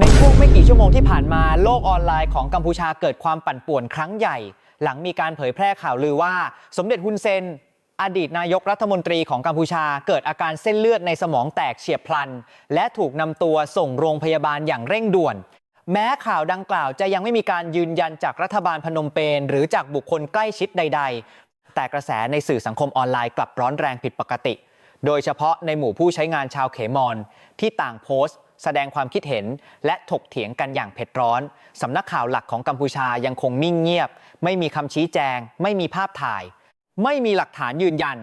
ในช่วงไม่กี่ชั่วโมงที่ผ่านมาโลกออนไลน์ของกัมพูชาเกิดความปั่นป่วนครั้งใหญ่ หลังมีการเผยแพร่ข่าวลือว่า สมเด็จฮุนเซน อดีตนายกรัฐมนตรีของกัมพูชา เกิดอาการเส้นเลือดในสมองแตกเฉียบพลัน และถูกนำตัวส่งโรงพยาบาลอย่างเร่งด่วน แม้ข่าวดังกล่าวจะยังไม่มีการยืนยันจากรัฐบาลพนมเปญหรือจากบุคคลใกล้ชิดใด ๆ แต่กระแสในสื่อสังคมออนไลน์กลับร้อนแรงผิดปกติ โดยเฉพาะในหมู่ผู้ใช้งานชาวเขมรที่ต่างโพสต์ แสดงความคิดเห็น และถกเถียงกันอย่างเผ็ดร้อนสำนักข่าวหลักของกัมพูชายังคงนิ่งเงียบ ไม่มีคำชี้แจง ไม่มีภาพถ่าย ไม่มีหลักฐานยืนยัน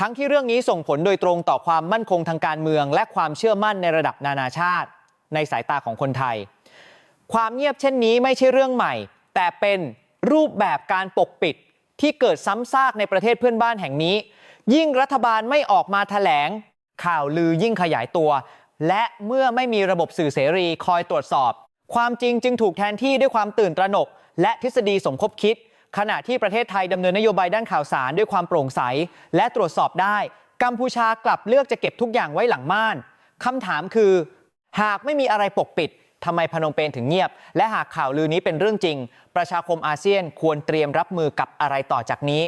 ทั้งที่เรื่องนี้ส่งผลโดยตรงต่อความมั่นคงทางการเมือง และความเชื่อมั่นในระดับนานาชาติ ในสายตาของคนไทย ความเงียบเช่นนี้ไม่ใช่เรื่องใหม่ แต่เป็นรูปแบบการปกปิดที่เกิดซ้ำซากในประเทศเพื่อนบ้านแห่งนี้ ยิ่งรัฐบาลไม่ออกมาแถลง ข่าวลือยิ่งขยายตัว และเมื่อไม่มีระบบสื่อเสรีคอยตรวจสอบ ความจริงจึงถูกแทนที่ด้วยความตื่นตระหนก และทฤษฎีสมคบคิด ขณะที่ประเทศไทยดำเนินนโยบายด้านข่าวสารด้วยความโปร่งใส และตรวจสอบได้ กัมพูชากลับเลือกจะเก็บทุกอย่างไว้หลังม่านคำถามคือ หากไม่มีอะไรปกปิดทำไมพนมเปญถึงเงียบ และหากข่าวลือนี้เป็นเรื่องจริง ประชาคมอาเซียนควรเตรียมรับมือกับอะไรต่อจากนี้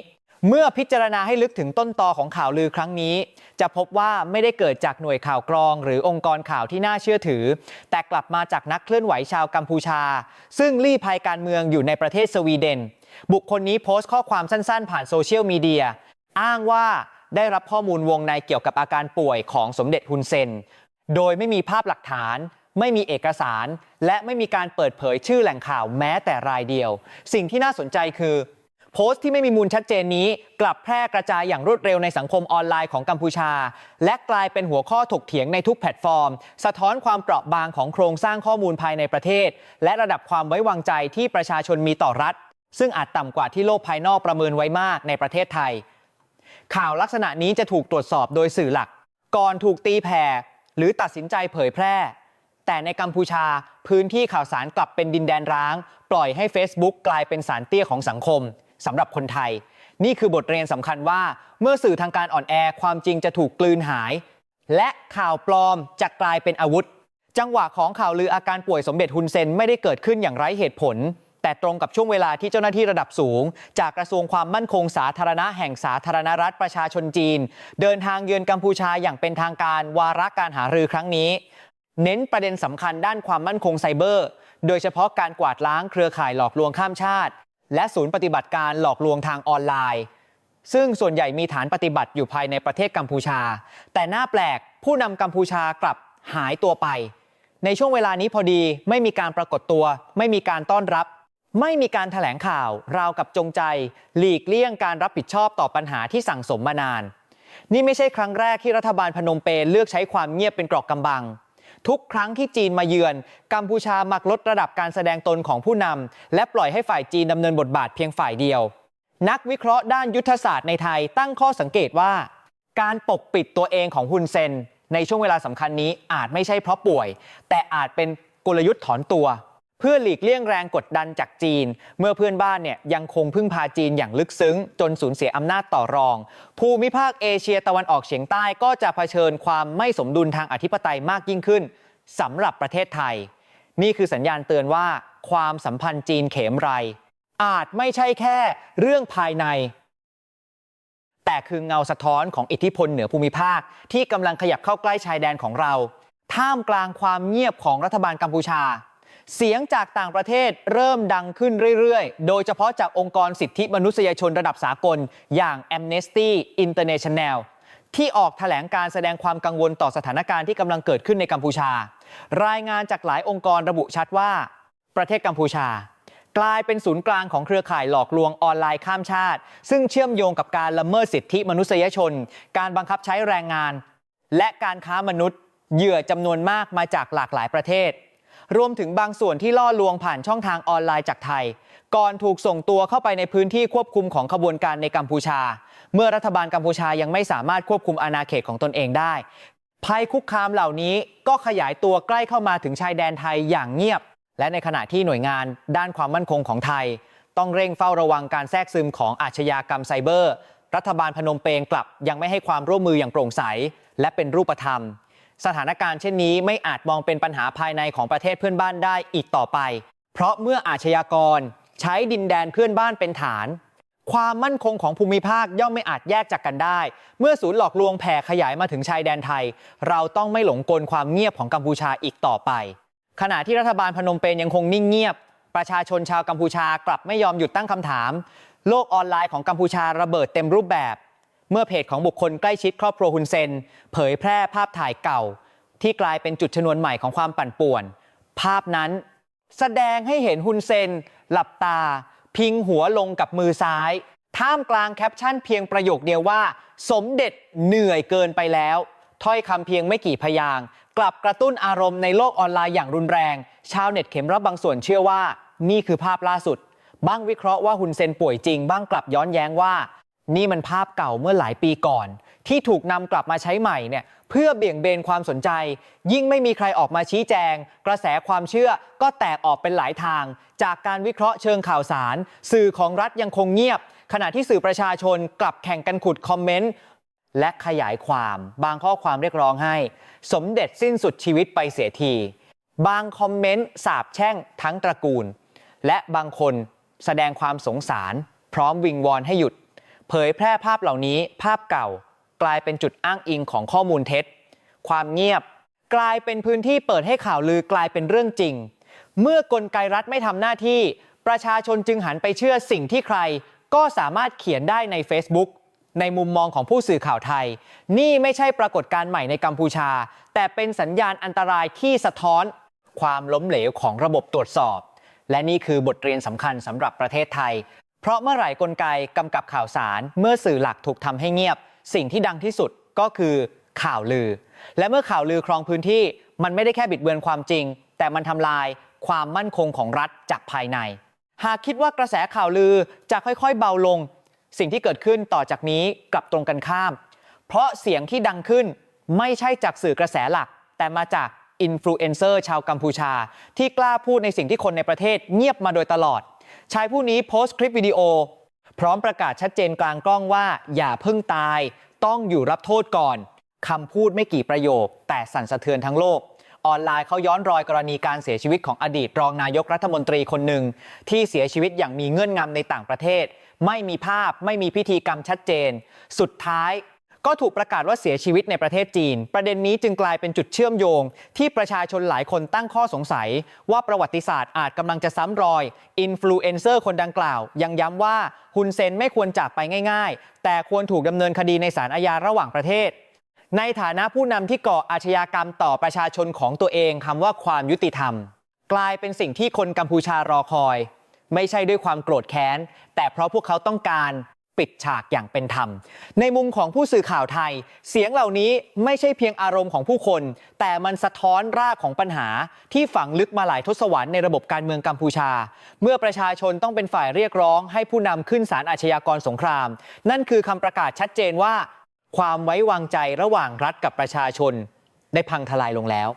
เมื่อพิจารณาให้ลึกถึงต้นตอของข่าวลือครั้งนี้ จะพบว่าไม่ได้เกิดจากหน่วยข่าวกรอง หรือองค์กรข่าวที่น่าเชื่อถือ แต่กลับมาจากนักเคลื่อนไหวชาวกัมพูชา ซึ่งลี้ภัยการเมืองอยู่ในประเทศสวีเดน บุคคลนี้โพสต์ข้อความสั้นๆ ผ่านโซเชียลมีเดียอ้างว่าได้รับข้อมูลวงในเกี่ยวกับอาการป่วยของสมเด็จฮุนเซน โดยไม่มีภาพหลักฐานไม่มีเอกสาร และไม่มีการเปิดเผยชื่อแหล่งข่าวแม้แต่รายเดียว สิ่งที่น่าสนใจคือ โพสต์ที่ไม่มีมูลชัดเจนนี้ กลับแพร่กระจายอย่างรวดเร็วในสังคมออนไลน์ของกัมพูชา และกลายเป็นหัวข้อถกเถียงในทุกแพลตฟอร์ม สะท้อนความเปราะบางของโครงสร้างข้อมูลภายในประเทศ และระดับความไว้วางใจที่ประชาชนมีต่อรัฐ ซึ่งอาจต่ำกว่าที่โลกภายนอกประเมินไว้มากในประเทศไทย ข่าวลักษณะนี้จะถูกตรวจสอบโดยสื่อหลัก ก่อนถูกตีแผ่หรือตัดสินใจเผยแพร่ แต่ในกัมพูชาพื้นที่ข่าวสารกลับเป็นดินแดนร้าง ปล่อยให้ Facebook กลายเป็นสารเตี้ยของสังคม สำหรับคนไทย นี่คือบทเรียนสำคัญว่า เมื่อสื่อทางการอ่อนแอความจริงจะถูกกลืนหาย และข่าวปลอมจะกลายเป็นอาวุธ จังหวะของข่าวลืออาการป่วยสมเด็จฮุนเซนไม่ได้เกิดขึ้นอย่างไร้เหตุผล แต่ตรงกับช่วงเวลาที่เจ้าหน้าที่ระดับสูง จากกระทรวงความมั่นคงสาธารณะแห่งสาธารณรัฐประชาชนจีน เดินทางเยือนกัมพูชาอย่างเป็นทางการวาระการหารือครั้งนี้ เน้นประเด็นสำคัญด้านความมั่นคงไซเบอร์ โดยเฉพาะการกวาดล้างเครือข่ายหลอกลวงข้ามชาติ และศูนย์ปฏิบัติการหลอกลวงทางออนไลน์ ซึ่งส่วนใหญ่มีฐานปฏิบัติอยู่ภายในประเทศกัมพูชา แต่หน่าแปลกผู้นำกัมพูชากลับหายตัวไป ในช่วงเวลานี้พอดีไม่มีการปรากฏตัว ไม่มีการต้อนรับ ไม่มีการแถลงข่าว ราวกับจงใจ หลีกเลี่ยงการรับผิดชอบต่อปัญหาที่สั่งสมมานาน นี่ไม่ใช่ครั้งแรกที่รัฐบาลพนมเปญเลือกใช้ความเงียบเป็นกรอกกำบัง ทุกครั้งที่จีนมาเยือน กัมพูชามักลดระดับการแสดงตนของผู้นำและปล่อยให้ฝ่ายจีนดำเนินบทบาทเพียงฝ่ายเดียว นักวิเคราะห์ด้านยุทธศาสตร์ในไทยตั้งข้อสังเกตว่า การปกปิดตัวเองของฮุนเซนในช่วงเวลาสำคัญนี้อาจไม่ใช่เพราะป่วย แต่อาจเป็นกลยุทธ์ถอนตัว พื่อหลีกเลี่ยงแรงกดดันจากจีน เมื่อเพื่อนบ้านเนี่ยยังคงพึ่งพาจีนอย่างลึกซึ้ง จนสูญเสียอำนาจต่อรอง ภูมิภาคเอเชียตะวันออกเฉียงใต้ก็จะเผชิญความไม่สมดุลทางอธิปไตยมากยิ่งขึ้นสำหรับประเทศไทย นี่คือสัญญาณเตือนว่า ความสัมพันธ์จีนเขมไร อาจไม่ใช่แค่เรื่องภายใน แต่คือเงาสะท้อนของอิทธิพลเหนือภูมิภาคที่กำลังขยับเข้าใกล้ชายแดนของเรา ท่ามกลางความเงียบของรัฐบาลกัมพูชา เสียงจากต่างประเทศเริ่มดังขึ้นเรื่อยๆ โดยเฉพาะจากองค์กรสิทธิมนุษยชนระดับสากล อย่าง Amnesty International ที่ออกแถลงการแสดงความกังวลต่อสถานการณ์ที่กำลังเกิดขึ้นในกัมพูชา รายงานจากหลายองค์กรระบุชัดว่า ประเทศกัมพูชา กลายเป็นศูนย์กลางของเครือข่ายหลอกลวงออนไลน์ข้ามชาติ ซึ่งเชื่อมโยงกับการละเมิดสิทธิมนุษยชน การบังคับใช้แรงงาน และการค้ามนุษย์ เหยื่อจำนวนมากมาจากหลากหลายประเทศ รวมถึงบางส่วนที่ล่อลวงผ่านช่องทางออนไลน์จากไทย ก่อนถูกส่งตัวเข้าไปในพื้นที่ควบคุมของขบวนการในกัมพูชา เมื่อรัฐบาลกัมพูชายังไม่สามารถควบคุมอาณาเขตของตนเองได้ ภัยคุกคามเหล่านี้ก็ขยายตัวใกล้เข้ามาถึงชายแดนไทยอย่างเงียบ และในขณะที่หน่วยงานด้านความมั่นคงของไทย ต้องเร่งเฝ้าระวังการแทรกซึมของอาชญากรรมไซเบอร์ รัฐบาลพนมเปญกลับยังไม่ให้ความร่วมมืออย่างโปร่งใส และเป็นรูปธรรม สถานการณ์เช่นนี้ไม่อาจมองเป็นปัญหาภายในของประเทศเพื่อนบ้านได้อีกต่อไป เพราะเมื่ออาชญากรใช้ดินแดนเพื่อนบ้านเป็นฐาน ความมั่นคงของภูมิภาคย่อมไม่อาจแยกจากกันได้ เมื่อศูนย์หลอกลวงแผ่ขยายมาถึงชายแดนไทย เราต้องไม่หลงกลความเงียบของกัมพูชาอีกต่อไป ขณะที่รัฐบาลพนมเปญยังคงนิ่งเงียบ ประชาชนชาวกัมพูชากลับไม่ยอมหยุดตั้งคำถาม โลกออนไลน์ของกัมพูชาระเบิดเต็มรูปแบบ เมื่อเพจของบุคคลใกล้ชิดครอบครัวฮุนเซนเผยแพร่ภาพถ่ายเก่า ที่กลายเป็นจุดชนวนใหม่ของความปั่นป่วน ภาพนั้นแสดงให้เห็นฮุนเซนหลับตา พิงหัวลงกับมือซ้าย ท่ามกลางแคปชั่นเพียงประโยคเดียวว่า สมเด็จเหนื่อยเกินไปแล้ว ถ้อยคำเพียงไม่กี่พยางกลับกระตุ้นอารมณ์ในโลกออนไลน์อย่างรุนแรง ชาวเน็ตเข็มรับบางส่วนเชื่อว่า นี่คือภาพล่าสุด บ้างวิเคราะห์ว่าฮุนเซนป่วยจริง บ้างกลับย้อนแย้งว่า นี่มันภาพเก่าเมื่อหลายปีก่อนที่ถูกนำกลับมาใช้ใหม่เนี่ยเพื่อเบี่ยงเบนความสนใจ ยิ่งไม่มีใครออกมาชี้แจง กระแสความเชื่อก็แตกออกเป็นหลายทาง จากการวิเคราะห์เชิงข่าวสาร สื่อของรัฐยังคงเงียบ ขณะที่สื่อประชาชนกลับแข่งกันขุดคอมเมนต์และขยายความบางข้อความเรียกร้องให้ สมเด็จสิ้นสุดชีวิตไปเสียที บางคอมเมนต์สาบแช่งทั้งตระกูล และบางคนแสดงความสงสาร พร้อมวิงวอนให้หยุด เผยแพร่ภาพเหล่านี้ภาพเก่ากลายเป็นจุดอ้างอิงของข้อมูลเท็จ ความเงียบ กลายเป็นพื้นที่เปิดให้ข่าวลือกลายเป็นเรื่องจริง เมื่อกลไกรัฐไม่ทำหน้าที่ ประชาชนจึงหันไปเชื่อสิ่งที่ใคร ก็สามารถเขียนได้ใน Facebook ในมุมมองของผู้สื่อข่าวไทย นี่ไม่ใช่ปรากฏการณ์ใหม่ในกัมพูชา แต่เป็นสัญญาณอันตรายที่สะท้อน ความล้มเหลวของระบบตรวจสอบ และนี่คือบทเรียนสำคัญสำหรับประเทศไทย เพราะเมื่อไหร่กลไกกำกับข่าวสารเมื่อสื่อหลักถูกทำให้เงียบ สิ่งที่ดังที่สุดก็คือข่าวลือ และเมื่อข่าวลือครองพื้นที่มันไม่ได้แค่บิดเบือนความจริง แต่มันทำลายความมั่นคงของรัฐจากภายใน หากคิดว่ากระแสข่าวลือจะค่อยๆ เบาลง สิ่งที่เกิดขึ้นต่อจากนี้กลับตรงกันข้าม เพราะเสียงที่ดังขึ้นไม่ใช่จากสื่อกระแสหลัก แต่มาจากอินฟลูเอนเซอร์ชาวกัมพูชา ที่กล้าพูดในสิ่งที่คนในประเทศเงียบมาโดยตลอด ชายผู้นี้โพสต์คลิปวิดีโอ พร้อมประกาศชัดเจนกลางกล้องว่า อย่าเพิ่งตาย ต้องอยู่รับโทษก่อนคำพูดไม่กี่ประโยค แต่สั่นสะเทือนทั้งโลก ออนไลน์เขาย้อนรอยกรณีการเสียชีวิตของอดีตรองนายกรัฐมนตรีคนหนึ่งที่เสียชีวิตอย่างมีเงื่อนงำในต่างประเทศ ไม่มีภาพไม่มีพิธีกรรมชัดเจน สุดท้าย ก็ถูกประกาศว่าเสียชีวิตในประเทศจีน ประเด็นนี้จึงกลายเป็นจุดเชื่อมโยง ที่ประชาชนหลายคนตั้งข้อสงสัย ว่าประวัติศาสตร์อาจกำลังจะซ้ำรอยอินฟลูเอนเซอร์คนดังกล่าว ยังย้ำว่าฮุนเซนไม่ควรจากไปง่าย ๆ แต่ควรถูกดำเนินคดีในศาลอาญาระหว่างประเทศ ในฐานะผู้นำที่ก่ออาชญากรรมต่อประชาชนของตัวเองคำว่าความยุติธรรม กลายเป็นสิ่งที่คนกัมพูชารอคอย ไม่ใช่ด้วยความโกรธแค้นแต่เพราะพวกเขาต้องการ ปิดฉากอย่างเป็นธรรม ในมุมของผู้สื่อข่าวไทย เสียงเหล่านี้ไม่ใช่เพียงอารมณ์ของผู้คน แต่มันสะท้อนรากของปัญหา ที่ฝังลึกมาหลายทศวรรษในระบบการเมืองกัมพูชา เมื่อประชาชนต้องเป็นฝ่ายเรียกร้อง ให้ผู้นำขึ้นศาลอาชญากรสงคราม นั่นคือคำประกาศชัดเจนว่า ความไว้วางใจระหว่างรัฐกับประชาชน ได้พังทลายลงแล้ว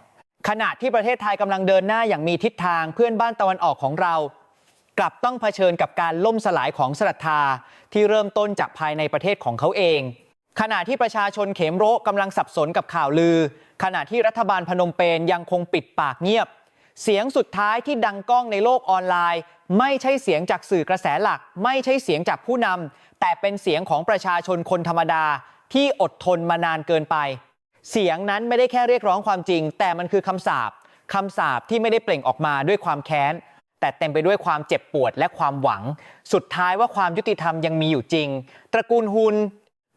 ขณะที่ประเทศไทยกำลังเดินหน้าอย่างมีทิศทางเพื่อนบ้านตะวันออกของเรา กลับต้องเผชิญกับการล่มสลายของศรัทธาที่เริ่มต้นจากภายในประเทศของเขาเอง ขณะที่ประชาชนเขมโรกำลังสับสนกับข่าวลือ ขณะที่รัฐบาลพนมเปญยังคงปิดปากเงียบ เสียงสุดท้ายที่ดังก้องในโลกออนไลน์ ไม่ใช่เสียงจากสื่อกระแสหลัก ไม่ใช่เสียงจากผู้นำแต่เป็นเสียงของประชาชนคนธรรมดาที่อดทนมานานเกินไป เสียงนั้นไม่ได้แค่เรียกร้องความจริง แต่มันคือคำสาปคำสาปที่ไม่ได้เปล่งออกมาด้วยความแค้น แต่เต็มไปด้วยความเจ็บปวดและความหวัง สุดท้ายว่าความยุติธรรมยังมีอยู่จริง ตระกูลฮุน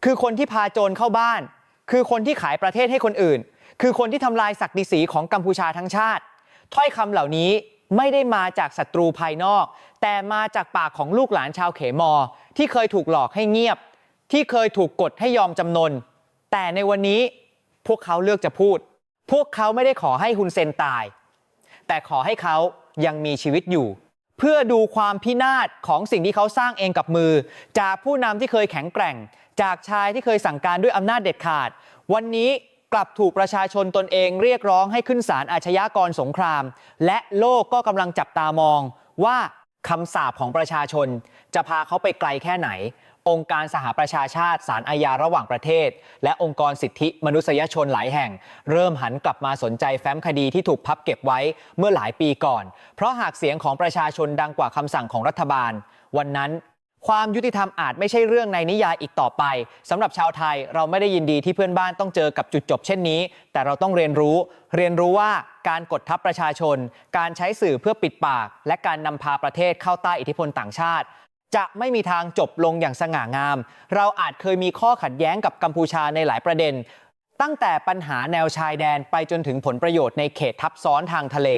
คือคนที่พาโจรเข้าบ้าน คือคนที่ขายประเทศให้คนอื่น คือคนที่ทำลายศักดิศรีของกัมพูชาทั้งชาติ ถ้อยคำเหล่านี้ไม่ได้มาจากศัตรูภายนอก แต่มาจากปากของลูกหลานชาวเขมอที่เคยถูกหลอกให้เงียบ ที่เคยถูกกดให้ยอมจำนน แต่ในวันนี้พวกเขาเลือกจะพูด พวกเขาไม่ได้ขอให้ฮุนเซนตาย แต่ขอให้เขา ยังมีชีวิตอยู่ เพื่อดูความพินาศของสิ่งที่เขาสร้างเองกับมือ จากผู้นำที่เคยแข็งแกร่ง จากชายที่เคยสั่งการด้วยอำนาจเด็ดขาด วันนี้กลับถูกประชาชนตนเองเรียกร้องให้ขึ้นศาลอาชญากรสงคราม และโลกก็กำลังจับตามองว่าคำสาปของประชาชนจะพาเขาไปไกลแค่ไหน องค์การสหประชาชาติศาลอาญาระหว่างประเทศ และองค์กรสิทธิมนุษยชนหลายแห่ง เริ่มหันกลับมาสนใจแฟ้มคดีที่ถูกพับเก็บไว้เมื่อหลายปีก่อน เพราะหากเสียงของประชาชนดังกว่าคำสั่งของรัฐบาล วันนั้นความยุติธรรมอาจไม่ใช่เรื่องในนิยายอีกต่อไปสำหรับชาวไทยเราไม่ได้ยินดีที่เพื่อนบ้านต้องเจอกับจุดจบเช่นนี้ แต่เราต้องเรียนรู้ เรียนรู้ว่าการกดทับประชาชน การใช้สื่อเพื่อปิดปาก และการนำพาประเทศเข้าใต้อิทธิพลต่างชาติ จะไม่มีทางจบลงอย่างสง่างาม เราอาจเคยมีข้อขัดแย้งกับกัมพูชาในหลายประเด็น ตั้งแต่ปัญหาแนวชายแดนไปจนถึงผลประโยชน์ในเขตทับซ้อนทางทะเล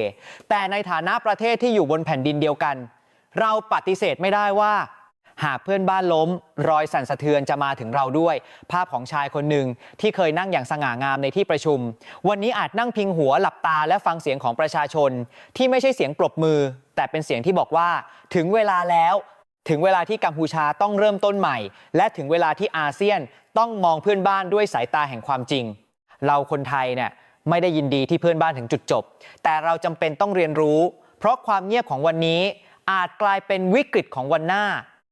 แต่ในฐานะประเทศที่อยู่บนแผ่นดินเดียวกัน เราปฏิเสธไม่ได้ว่า หากเพื่อนบ้านล้ม รอยสั่นสะเทือนจะมาถึงเราด้วย ภาพของชายคนหนึ่งที่เคยนั่งอย่างสง่างามในที่ประชุม วันนี้อาจนั่งพิงหัวหลับตาและฟังเสียงของประชาชน ที่ไม่ใช่เสียงปรบมือ แต่เป็นเสียงที่บอกว่า ถึงเวลาแล้ว ถึงเวลาที่กัมพูชาต้องเริ่มต้นใหม่ และถึงเวลาที่อาเซียนต้องมองเพื่อนบ้านด้วยสายตาแห่งความจริง เราคนไทยเนี่ยไม่ได้ยินดีที่เพื่อนบ้านถึงจุดจบ แต่เราจำเป็นต้องเรียนรู้ เพราะความเงียบของวันนี้อาจกลายเป็นวิกฤตของวันหน้า